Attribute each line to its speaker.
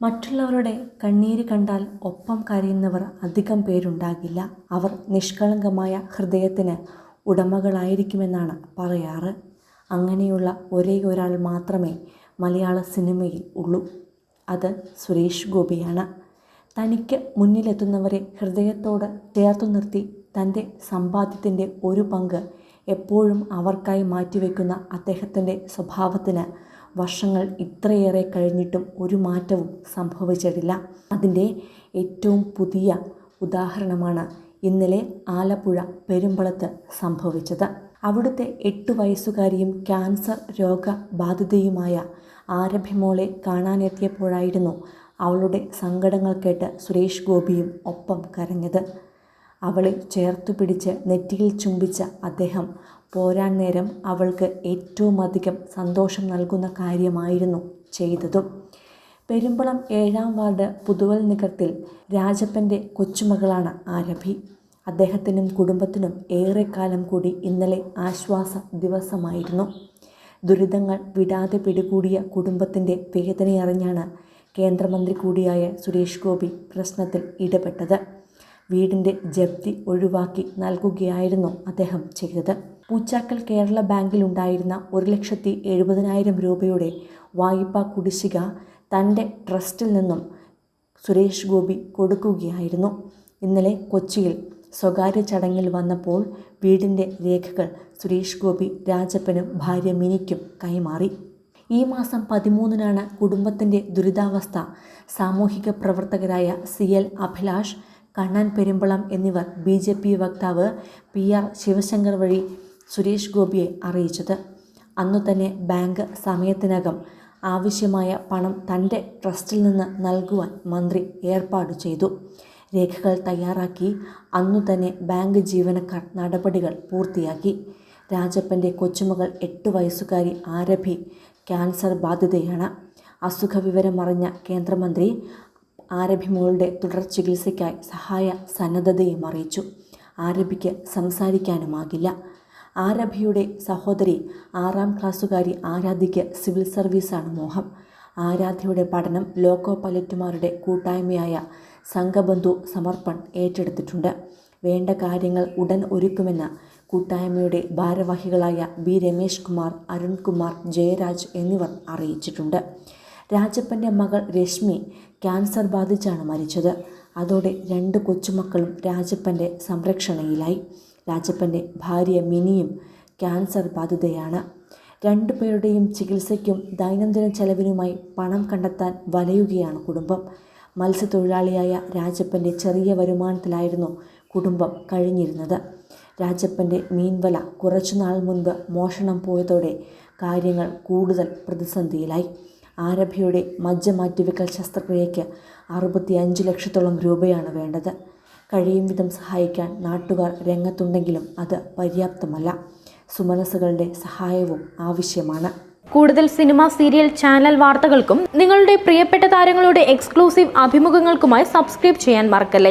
Speaker 1: മറ്റുള്ളവരുടെ കണ്ണീര് കണ്ടാൽ ഒപ്പം കരയുന്നവർ അധികം പേരുണ്ടാകില്ല. അവർ നിഷ്കളങ്കമായ ഹൃദയത്തിന് ഉടമകളായിരിക്കുമെന്നാണ് പറയാറ്. അങ്ങനെയുള്ള ഒരേ ഒരാൾ മാത്രമേ മലയാള സിനിമയിൽ ഉള്ളൂ. അത് സുരേഷ് ഗോപിയാണ്. തനിക്ക് മുന്നിലെത്തുന്നവരെ ഹൃദയത്തോട് ചേർത്തു നിർത്തി തന്റെ സമ്പാദ്യത്തിന്റെ ഒരു പങ്ക് എപ്പോഴും അവർക്കായി മാറ്റിവെക്കുന്ന അദ്ദേഹത്തിന്റെ സ്വഭാവത്തിന് വർഷങ്ങൾ ഇത്രയേറെ കഴിഞ്ഞിട്ടും ഒരു മാറ്റവും സംഭവിച്ചിട്ടില്ല. അതിന്റെ ഏറ്റവും പുതിയ ഉദാഹരണമാണ് ഇന്നലെ ആലപ്പുഴ പെരുമ്പളത്ത് സംഭവിച്ചത്. അവിടുത്തെ എട്ട് വയസ്സുകാരിയും ക്യാൻസർ രോഗബാധിതയുമായ ആരഭ്യമോളെ കാണാനെത്തിയപ്പോഴായിരുന്നു അവളുടെ സങ്കടങ്ങൾ കേട്ട് സുരേഷ് ഗോപിയും ഒപ്പം കരഞ്ഞത്. അവളെ ചേർത്തു പിടിച്ച് നെറ്റിയിൽ ചുംബിച്ച അദ്ദേഹം പോരാൻ നേരം അവൾക്ക് ഏറ്റവും അധികം സന്തോഷം നൽകുന്ന കാര്യമായിരുന്നു ചെയ്തതും. പെരുമ്പളം ഏഴാം വാർഡ് പുതുവൽ നികത്തിൽ രാജപ്പന്റെ കൊച്ചുമകളാണ് ആരഭി. അദ്ദേഹത്തിനും കുടുംബത്തിനും ഏറെക്കാലം കൂടി ഇന്നലെ ആശ്വാസ ദിവസമായിരുന്നു. ദുരിതങ്ങൾ വിടാതെ പിടികൂടിയ കുടുംബത്തിന്റെ വേദനയറിഞ്ഞാണ് കേന്ദ്രമന്ത്രി കൂടിയായ സുരേഷ് ഗോപി പ്രശ്നത്തിൽ ഇടപെട്ടത്. വീടിന്റെ ജപ്തി ഒഴിവാക്കി നൽകുകയായിരുന്നു അദ്ദേഹം ചെയ്തത്. പൂച്ചാക്കൽ കേരള ബാങ്കിലുണ്ടായിരുന്ന ഒരു ലക്ഷത്തി എഴുപതിനായിരം രൂപയുടെ വായ്പാ കുടിശ്ശിക തന്റെ ട്രസ്റ്റിൽ നിന്നും സുരേഷ് ഗോപി കൊടുക്കുകയായിരുന്നു. ഇന്നലെ കൊച്ചിയിൽ സ്വകാര്യ ചടങ്ങിൽ വന്നപ്പോൾ വീടിന്റെ രേഖകൾ സുരേഷ് ഗോപി രാജപ്പനും ഭാര്യ മിനിക്കും കൈമാറി. ഈ മാസം പതിമൂന്നിനാണ് കുടുംബത്തിന്റെ ദുരിതാവസ്ഥ. സാമൂഹിക പ്രവർത്തകരായ സി എൽ അഭിലാഷ് കണ്ണൻ പെരുമ്പളം എന്നിവർ ബി ജെ പി വക്താവ് പി ആർ ശിവശങ്കർ വഴി സുരേഷ് ഗോപിയെ അറിയിച്ചത്. അന്നു തന്നെ ബാങ്ക് സമയത്തിനകം ആവശ്യമായ പണം തന്റെ ട്രസ്റ്റിൽ നിന്ന് നൽകുവാൻ മന്ത്രി ഏർപ്പാട് ചെയ്തു. രേഖകൾ തയ്യാറാക്കി അന്നു തന്നെ ബാങ്ക് ജീവനക്കാർ നടപടികൾ പൂർത്തിയാക്കി. രാജപ്പന്റെ കൊച്ചുമകൾ എട്ട് വയസ്സുകാരി ആരഭി ക്യാൻസർ ബാധിതയാണ്. അസുഖവിവരമറിഞ്ഞ കേന്ദ്രമന്ത്രി ആരഭിമോളുടെ തുടർ ചികിത്സയ്ക്കായി സഹായ സന്നദ്ധതയും അറിയിച്ചു. ആരഭിക്ക് സംസാരിക്കാനുമാകില്ല. ആരഭിയുടെ സഹോദരി ആറാം ക്ലാസ്സുകാരി ആരാധ്യയ്ക്ക് സിവിൽ സർവീസാണ് മോഹം. ആരാധ്യയുടെ പഠനം ലോക്കോ പൈലറ്റുമാരുടെ കൂട്ടായ്മയായ സംഘബന്ധു സമർപ്പൺ ഏറ്റെടുത്തിട്ടുണ്ട്. വേണ്ട കാര്യങ്ങൾ ഉടൻ ഒരുക്കുമെന്ന കൂട്ടായ്മയുടെ ഭാരവാഹികളായ ബി രമേശ് കുമാർ അരുൺകുമാർ ജയരാജ് എന്നിവർ അറിയിച്ചിട്ടുണ്ട്. രാജപ്പന്റെ മകൾ രശ്മി ക്യാൻസർ ബാധിച്ചാണ് മരിച്ചത്. അതോടെ രണ്ട് കൊച്ചുമക്കളും രാജപ്പന്റെ സംരക്ഷണയിലായി. രാജപ്പന്റെ ഭാര്യ മിനിയും ക്യാൻസർ ബാധിതയാണ്. രണ്ടുപേരുടെയും ചികിത്സയ്ക്കും ദൈനംദിന ചെലവിനുമായി പണം കണ്ടെത്താൻ വലയുകയാണ് കുടുംബം. മത്സ്യത്തൊഴിലാളിയായ രാജപ്പന്റെ ചെറിയ വരുമാനത്തിലായിരുന്നു കുടുംബം കഴിഞ്ഞിരുന്നത്. രാജപ്പന്റെ മീൻവല കുറച്ചുനാൾ മുൻപ് മോഷണം പോയതോടെ കാര്യങ്ങൾ കൂടുതൽ പ്രതിസന്ധിയിലായി. ആരഭയുടെ മജ്ജ മാറ്റിവെക്കൽ ശസ്ത്രക്രിയയ്ക്ക് അറുപത്തി അഞ്ച് ലക്ഷത്തോളം രൂപയാണ് വേണ്ടത്. കഴിയും വിധം സഹായിക്കാൻ നാട്ടുകാർ രംഗത്തുണ്ടെങ്കിലും അത് പര്യാപ്തമല്ല. സുമനസ്സുകളുടെ സഹായവും ആവശ്യമാണ്.
Speaker 2: കൂടുതൽ സിനിമ സീരിയൽ ചാനൽ വാർത്തകൾക്കും നിങ്ങളുടെ പ്രിയപ്പെട്ട താരങ്ങളുടെ എക്സ്ക്ലൂസീവ് അഭിമുഖങ്ങൾക്കുമായി സബ്സ്ക്രൈബ് ചെയ്യാൻ മറക്കല്ലേ?